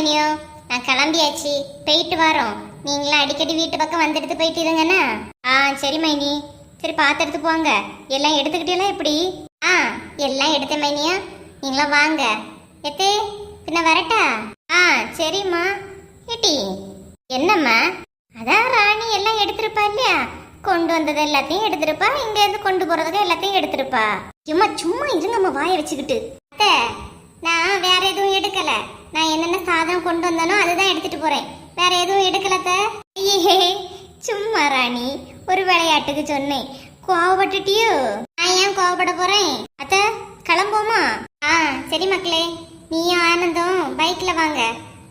மைனியோ நான் கிளம்பியாச்சு. போயிட்டு வரோம். நீங்களாம் அடிக்கடி வீட்டு பக்கம் வந்துடுத்து போயிட்டு இருங்கண்ணா. ஆ சரி மைனி. சரி பார்த்து எடுத்து போங்க. எல்லாம் எடுத்துக்கிட்டீங்களா எப்படி? ஆ எல்லாம் எடுத்தேன் மைனியா. நீங்களாம் வாங்க. எத்தே பின்ன வரட்டா? ஆ சரிம்மா. ஏட்டி என்னம்மா? அதான் ராணி எல்லாம் எடுத்திருப்பா இல்லையா? கொண்டு வந்தது எல்லாத்தையும் எடுத்திருப்பா. இங்க இருந்து கொண்டு போறதுக்கு எல்லாத்தையும் எடுத்திருப்பா. சும்மா சும்மா இருங்கம்மா வாயை வச்சுக்கிட்டு. அத்தை எடுக்கல. நான் என்னென்ன சாதனம் கொண்டு வந்தனோ அதுதான் எடுத்துட்டு போறேன். வேற எதுவும் எடுக்கலத்த? ஐயே சும்மா ராணி. ஒரு விளையாட்டுக்கு சொன்னேன். கோவப்பட்டுட்டியோ? நான் ஏன் கோவப்பட போறேன்? அத்த கிளம்போமா ஆ சரி மக்களே. நீயும் ஆனந்தும் பைக்ல வாங்க.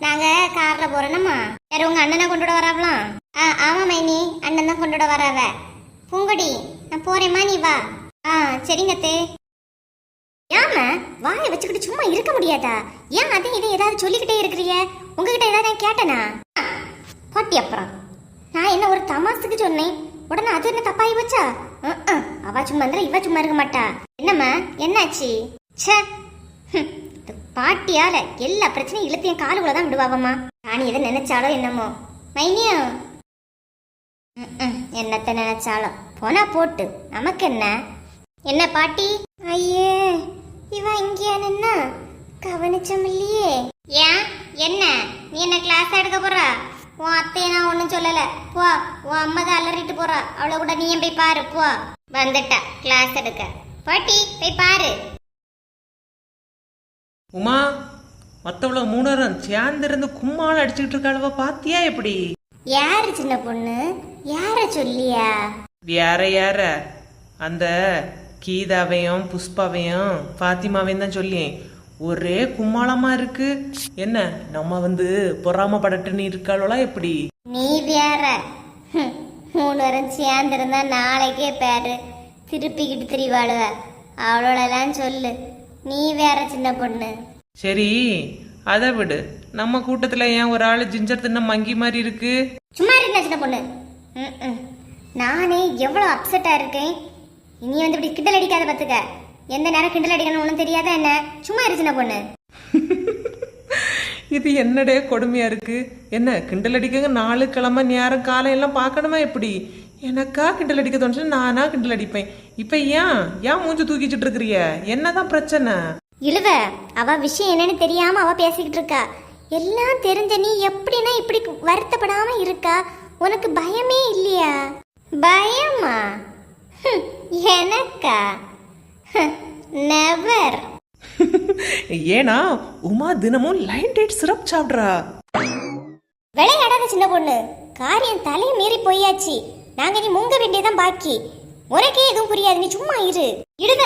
நாங்க கார்ல போறோம்மா. வேற உங்க அண்ணனை கொண்டுட வராவலாம் ஆ ஆமா மைனி. அண்ணன் தான் கொண்டுட வராவ. பூங்கொடி நான் போறேம்மா நீ வா. ஆ சரிங்க தே ஏம வாயை வச்சுக்கிட்டு சும்மா இருக்க முடியாதா? ஏன் அதை இதை ஏதாவது சொல்லிக்கிட்டே இருக்கிறிய? உங்ககிட்ட ஏதாவது நான் கேட்டனா பாட்டி அப்புறம். நான் என்ன ஒரு தமாசுக்கு சொன்னேன்? உடனே அது என்ன தப்பாயி வச்சா அவ சும்மா இருந்தா இவ சும்மா இருக்க மாட்டா. என்னம்மா? என்னாச்சு? ச்சே. பாட்டியால எல்லா பிரச்சனையும் இழுத்து என் காலுக்குள்ள தான் விடுவாவம்மா. ராணி எதை நினைச்சாலோ என்னமோ. மைனியம் ம்ம், என்னத்த நினைச்சாலும். போனா போட்டு. நமக்கு என்ன? என்ன பாட்டி? ஐயே. கவனிச்சம் இல்லையே. ஏன்? என்ன? நீ என்ன கிளாஸ் எடுக்க போறா? உன் அத்தையை நான் ஒன்றும் சொல்லல. போ உன் அம்மா தான் அலறிட்டு போறா. அவளை கூட நீ போய் பாரு? போ. வந்துட்டா. கிளாஸ் எடுக்க. பாட்டி போய் பாரு. உமா மற்றவள மூணரும் சேர்ந்திருந்து கும்மால அடிச்சுக்கிட்டு இருக்காளவ பாத்தியா எப்படி? யாரு சின்ன பொண்ணு? யார சொல்லியா? வேற யார? அந்த கீதாவையும் புஷ்பாவையும் பாத்திமாவையும் தான் சொல்லியேன். ஒரே கும்மாளமா இருக்கு. என்ன நம்ம வந்து பொறாமப்படட்டுன்னு இருக்காளோலா எப்படி? நீ வேற. மூணு வரும் சேர்ந்திருந்தா நாளைக்கே பேரு. திருப்பிக்கிட்டு திரிவாளுவ. அவளோடலாம் சொல்லு. நீ வேற சின்ன பொண்ணு. சரி அதை விடு. நம்ம கூட்டத்துல ஏன் ஒரு ஆளு ஜிஞ்சர் தின்ன மங்கி மாதிரி இருக்கு? சும்மா இருந்த சின்ன பொண்ணு. நானே எவ்வளோ அப்செட்டா இருக்கேன். இனி வந்து இப்படி கிண்டல் அடிக்காத பார்த்துக்க எந்த நேரம் கிண்டல் அடிக்கணும் ஒன்றும் தெரியாதா என்ன? சும்மா இரு சின்ன பொண்ணு. இது என்னடே கொடுமையா இருக்கு? என்ன கிண்டல் அடிக்கங்க நாலு கிழமை நேரம் காலம் எல்லாம் பார்க்கணுமா எப்படி? எனக்கா கிண்டல் அடிக்க தோணுச்சு நானா கிண்டல் அடிப்பேன். இப்ப ஏன்? ஏன் மூஞ்சி தூக்கிச்சிட்டு இருக்கிறிய? என்னதான் பிரச்சனை? இழுவ அவ விஷயம் என்னன்னு தெரியாம அவ பேசிக்கிட்டு இருக்கா. எல்லாம் தெரிஞ்ச நீ எப்படின்னா இப்படி வருத்தப்படாம இருக்கா? உனக்கு பயமே இல்லையா? பயமா? எனக்கா? நெவர் ஏன்னா உமா தினமும் லைன் டேட் சிரப் சாப்பிட்றா. விளையாடாத சின்ன பொண்ணு. காரியம் தலையை மீறி போயாச்சு. நாங்க நீ முங்க வேண்டியதான் பாக்கி. உனக்கே எதுவும் புரியாது. நீ சும்மா இரு. இடுவ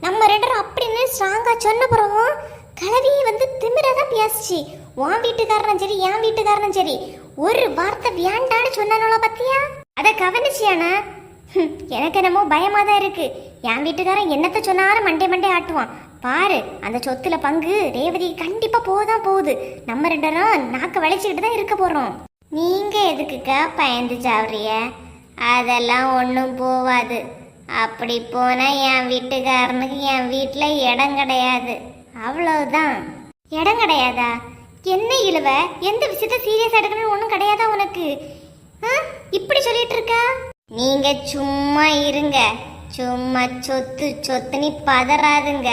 நம்ம ரெண்டரும் அப்படின்னு ஸ்ட்ராங்கா சொன்ன பிறகும் கலவி வந்து திமிரதான் பேசுச்சு. உன் வீட்டுக்காரனும் சரி என் வீட்டுக்காரனும் சரி ஒரு வார்த்தை வேண்டான்னு சொன்னானோல பத்தியா? அத கவனிச்சியானா? எனக்கு என்னமோ பயமாக தான் இருக்கு. என் வீட்டுக்காரன் என்னத்த சொன்னாலும் மண்டே மண்டே ஆட்டுவான். பாரு அந்த சொத்துல பங்கு ரேவதி கண்டிப்பா போதான் போகுது. நம்ம ரெண்டரும் நாக்க வளைச்சுக்கிட்டு தான் இருக்க போறோம். நீங்க எதுக்குக்கா பயந்து சாவறிய அதெல்லாம் ஒன்றும் போவாது. அப்படி போனால் என் வீட்டுக்காரனுக்கு என் வீட்டில் இடம் கிடையாது. அவ்வளவுதான். இடம் கிடையாதா? என்ன இழுவ? எந்த விஷயத்த சீரியஸ் எடுக்கணும்னு ஒன்றும் கிடையாதா உனக்கு? ஆ? இப்படி சொல்லிட்டு இருக்கா? நீங்க சும்மா இருங்க. சும்மா சொத்து சொத்துன்னு பதறாதுங்க.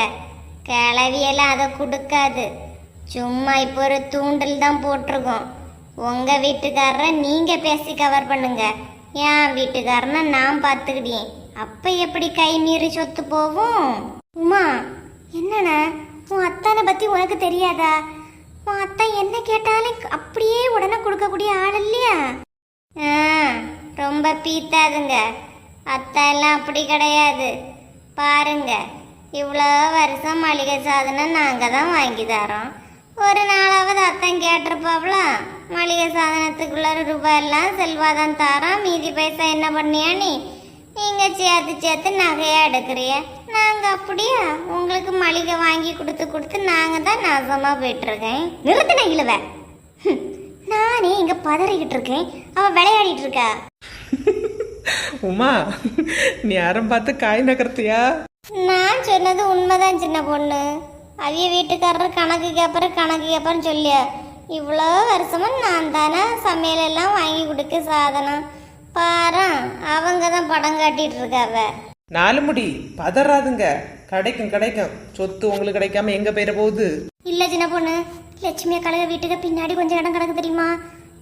கிளவியெல்லாம் அதை கொடுக்காது. சும்மா இப்போ ஒரு தூண்டல் தான் போட்டிருக்கோம். உங்க வீட்டுக்காரரை நீங்க பேசி கவர் பண்ணுங்க. என் வீட்டுக்காரனை நான் பார்த்துக்கிட்டேன். அப்ப எப்படி கை மீறி சொத்து போகும்? உமா என்னண்ணா? உன் அத்தானை பத்தி உனக்கு தெரியாதா? உன் அத்தா என்ன கேட்டாலும் அப்படியே உடனே கொடுக்கக்கூடிய ஆள் இல்லையா? ஆ, ரொம்ப பீத்தாதுங்க. அத்தை எல்லாம் அப்படி கிடையாது. பாருங்க இவ்வளோ வருஷம் மளிகை சாதனம் நாங்கள் தான் வாங்கி தரோம். ஒரு நாளாவது அத்தன் கேட்டிருப்பாப்ல மளிகை சாதனத்துக்குள்ள ரூபாய் எல்லாம் செல்வாதான் தாரோம் மீதி பைசா என்ன பண்ணியா நீ? நீங்கள் சேர்த்து சேர்த்து நகையாக எடுக்கிறிய? நாங்கள் அப்படியா? உங்களுக்கு மளிகை வாங்கி கொடுத்து கொடுத்து நாங்கள் தான் நாசமாக போயிட்டுருக்கேன். நிறுத்தின இழுவ. நானே இங்கே பதறிக்கிட்டு இருக்கேன். அவள் விளையாடிட்டு இருக்கா? உமா நீ யாரும் பார்த்து காய் நகர்த்தியா? நான் சொன்னது உண்மைதான் சின்ன பொண்ணு. அவிய வீட்டுக்காரர் கணக்கு கேப்பற கணக்கு கேப்பறன்னு சொல்லிய. இவ்வளோ வருஷமா நான் தானே சமையல் எல்லாம் வாங்கி கொடுக்க சாதனம் பாரு அவங்க தான் படம் காட்டிட்டு இருக்காவ. நாலு முடி பதறாதுங்க. கிடைக்கும் கிடைக்கும். சொத்து உங்களுக்கு கிடைக்காம எங்க போயிட போகுது? இல்ல சின்ன பொண்ணு லட்சுமி கழக வீட்டுக்கு பின்னாடி கொஞ்சம் இடம் கிடக்கு தெரியுமா?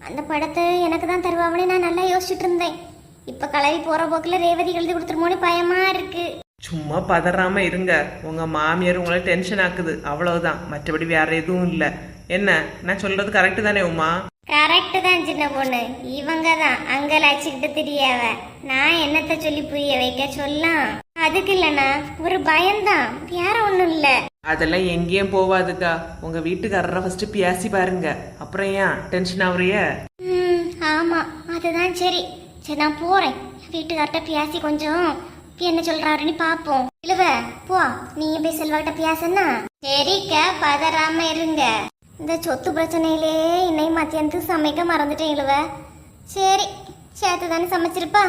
அந்த படத்தை எனக்கு தான் தருவாங்கன்னு நான் நல்லா யோசிச்சுட்டு இருந்தேன். இப்ப கலவி போற போக்குல ரேவதி எழுதி கொடுத்துருமோன்னு பயமா இருக்கு. சும்மா பதறாம இருங்க. உங்க மாமியார் உங்களை டென்ஷன் ஆக்குது. அவ்வளவுதான். மற்றபடி வேற எதுவும் இல்ல. என்ன? நான் சொல்றது கரெக்ட் தானே உமா? கரெக்ட் தான் சின்ன பொண்ணு. இவங்க தான் அங்க லட்சிக்கிட்டு தெரியாவ. நான் என்னத்த சொல்லி புரிய வைக்க சொல்லலாம்? அதுக்கு இல்லனா ஒரு பயம்தான். வேற ஒண்ணும் இல்ல. அதெல்லாம் எங்கேயும் போவாதுக்கா. உங்க வீட்டுக்காரரை ஃபர்ஸ்ட் பேசி பாருங்க. அப்புறம் ஏன்? டென்ஷன் ஆகுறிய ஆமா. அதுதான் சரி. சரி நான் போறேன். வீட்டுக்கார்ட்ட பேசி கொஞ்சம் என்ன சொல்றாருன்னு பாப்போம். இழுவ போ. நீ போய் செல்வாக்கிட்ட பேசன்னா? சரிக்கா பதறாம இருங்க. இந்த சொத்து பிரச்சனையிலே இன்னைக்கு மத்தியானத்துக்கு சமைக்க மறந்துட்டேன் இழுவ. சரி சேர்த்து தானே சமைச்சிருப்பா?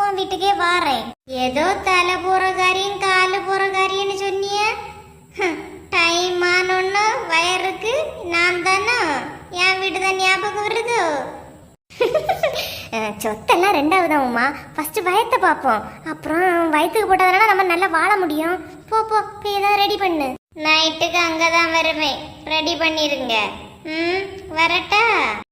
உன் வீட்டுக்கே வாரேன். ஏதோ தலை போற காரியம் காலு போற காரியம்னு சொன்னிய? டைம் ஆனோன்னு வயருக்கு நான் தானே என் வீடு தான் ஞாபகம் வருதோ? சொத்தெல்லாம் ரெண்டாவது உமா? ஃபர்ஸ்ட் வயத்தை பார்ப்போம் அப்புறம் வயிற்றுக்கு போட்டதுனால நம்ம நல்லா வாழ முடியும். போ போ போய் ஏதாவது ரெடி பண்ணு. நைட்டுக்கு அங்கே தான் வருவேன். ரெடி பண்ணிருங்க. ம் வரட்டா?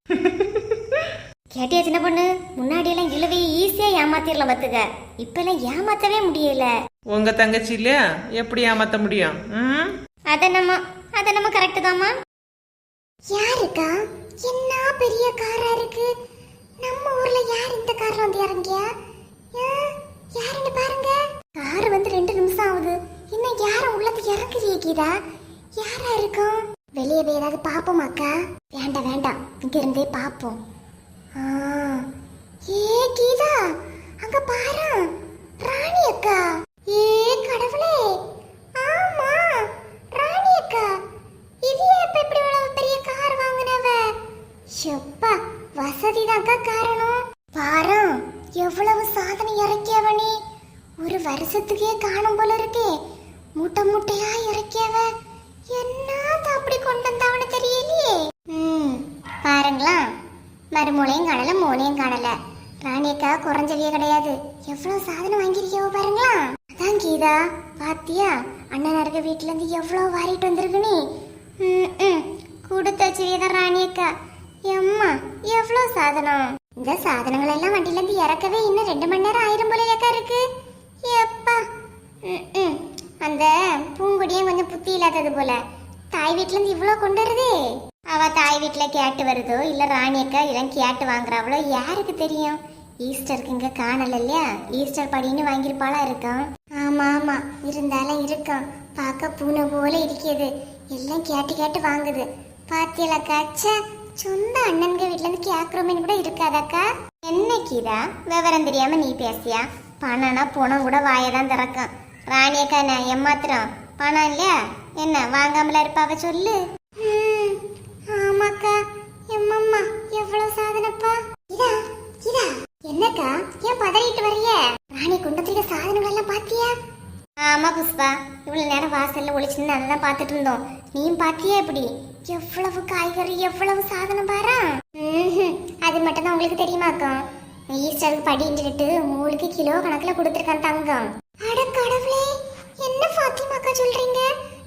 கேட்டியா சின்ன பொண்ணு? முன்னாடி எல்லாம் இழுவை ஈஸியா ஏமாத்திரலாம் பத்துக்க இப்ப எல்லாம் ஏமாத்தவே முடியல. உங்க தங்கச்சி இல்லையா? எப்படி ஏமாத்த முடியும்? ம்? அத நம்ம அத நம்ம கரெக்ட் தாமா யாருக்கா? என்ன பெரிய காரா இருக்கு? நம்ம ஊர்ல யார் இந்த கார்ல வந்து இறங்கியா? யாருன்னு பாருங்க. கார் வந்து ரெண்டு நிமிஷம் ஆகுது. இன்னும் யாரும் உள்ளது இறங்குறியே கீதா. யாரா இருக்கும்? வெளியே போய் ஏதாவது பாப்போமாக்கா வேண்டாம் வேண்டாம். இங்க இருந்தே பாப்போம் ஆ, ஏ கீதா அங்க பாரு. ராணி அக்கா. ஏ கடவுளே. ஆமா ராணி அக்கா. இது எப்ப இப்படி இவ்வளவு பெரிய கார் வாங்குனவ? ஷப்பா. வசதி தான்க்கா காரணம். பாரு எவ்வளவு சாதனை இறக்கியவனே. ஒரு வருஷத்துக்கே காணும் போல இருக்கே. மூட்டை மூட்டையா இறக்கியவ. என்னது அப்படி கொண்டு வந்தவனு தெரியலையே. ம் பாருங்களா. மறுமூளையும் காணல மூளையும் காணல. ராணியக்கா குறைஞ்சவே கிடையாது. எவ்வளவு சாதனை வாங்கியிருக்கியோ பாருங்களா. அதான் கீதா பாத்தியா? அண்ணன் இருக்க வீட்டுல இருந்து எவ்வளவு வாரிட்டு வந்திருக்குனே ம், ம். கொடுத்து வச்சுவியதான் ராணியக்கா. எம்மா எவ்வளவு சாதனம்? இந்த சாதனங்கள் எல்லாம் வண்டியில இருந்து இறக்கவே இன்னும் ரெண்டு மணி நேரம் ஆயிரம் போலயாக்கா இருக்கு. எப்பா ம், ம். அந்த பூங்குடியும் கொஞ்சம் புத்தி இல்லாதது போல. தாய் வீட்ல இருந்து இவ்வளவு கொண்டு வருதே? அவ தாய் வீட்டுல கேட்டு வருதோ? இல்ல ராணி அக்கா இதெல்லாம் கேட்டு வாங்குறாவளோ? யாருக்கு தெரியும்? ஈஸ்டருக்கு இங்க காணல இல்லையா? ஈஸ்டர் படின்னு வாங்கியிருப்பாளா இருக்கும்? ஆமா ஆமா. இருந்தாலும் இருக்கும். பார்க்க பூனை போல இருக்கிறது. எல்லாம் கேட்டு கேட்டு வாங்குது. பாத்தியலக்கா? ச்சே சொந்த அண்ணன்க வீட்ல இருந்து கேக்குறோமேனு கூட இருக்காதாக்கா என்ன கீதா? விவரம் தெரியாம நீ பேசியா? பணம்னா பணம் கூட வாயை தான் திறக்கும். ராணியக்கா நான் ஏமாத்திரம் பணம் இல்லையா? என்ன வாங்காமல இருப்பாவ சொல்லு. ஆமாக்கா. எம்மம்மா எவ்வளவு சாதனப்பா. இதா இதா என்னக்கா ஏன் பதறிட்டு வர்றிய ராணி குண்டத்துல சாதனங்கள் எல்லாம் பாத்தியா? ஆமா புஷ்பா இவ்வளவு நேரம் வாசல்ல ஒளிச்சுன்னு நல்லா பாத்துட்டு இருந்தோம். நீயும் பாத்தியா இப்படி? எவ்வளவு காய்கறி எவ்வளவு சாதனம் பாரு? அது மட்டும் தான் உங்களுக்கு தெரியுமாக்கா ஈஸ்டருக்கு படின்ட்டு உங்களுக்கு கிலோ கணக்குல கொடுத்துருக்கான் தங்கம். அட கடவுளே என்ன பாத்திமாக்கா சொல்றீங்க?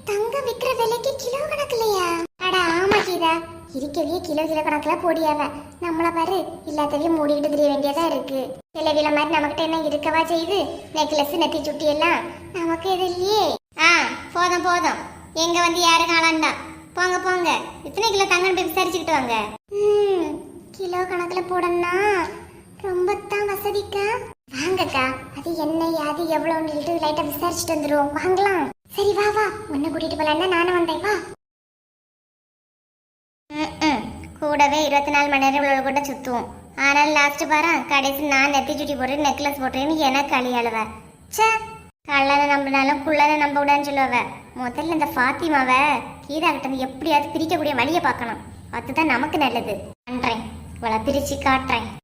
தங்கம் விக்கிற விலைக்கு கிலோ கணக்குலையா அட ஆமா கீதா. இருக்கவே கிலோ கிலோ கணக்குல போடியாவ. நம்மள பாரு எல்லாத்தையும் மூடிக்கிட்டு தெரிய வேண்டியதா இருக்கு. சில வில மாதிரி நமக்கிட்ட என்ன இருக்கவா செய்யுது நெக்லஸ் நெத்தி சுட்டி எல்லாம் நமக்கு இது இல்லையே ஆ போதும் போதும். எங்க வந்து யாரும் காணாண்டா? போங்க போங்க. இத்தனை கிலோ தங்கம் போய் விசாரிச்சுக்கிட்டு வாங்க. ம் கிலோ கணக்கில் போடணும்னா ரொம்ப தான் வசதிக்கா? வாங்கக்கா அது என்ன யாது எவ்வளோன்னு சொல்லிட்டு லைட்டா விசாரிச்சுட்டு வந்துருவோம். வாங்கலாம். சரி வா வா. உன்னை கூட்டிட்டு போலான்னா நானும் வந்தேன். வா. கூடவே இருபத்தி நாலு மணி நேரம் இவ்வளோ கூட சுத்துவோம். ஆனால் லாஸ்ட் பாரு கடைசி நான் நெத்தி சுட்டி போட்டு நெக்லஸ் போட்டேன்னு எனக்கு களி அழுவ. ச்சே. கள்ளனை நம்பினாலும் குள்ளனை நம்ப விடான்னு சொல்லுவ. முதல்ல இந்த ஃபாத்திமாவை கீதா கிட்ட எப்படியாவது பிரிக்கக்கூடிய வழியை பார்க்கணும். அதுதான் நமக்கு நல்லது. பண்றேன். இவளை பிரித்து காட்டுறேன்.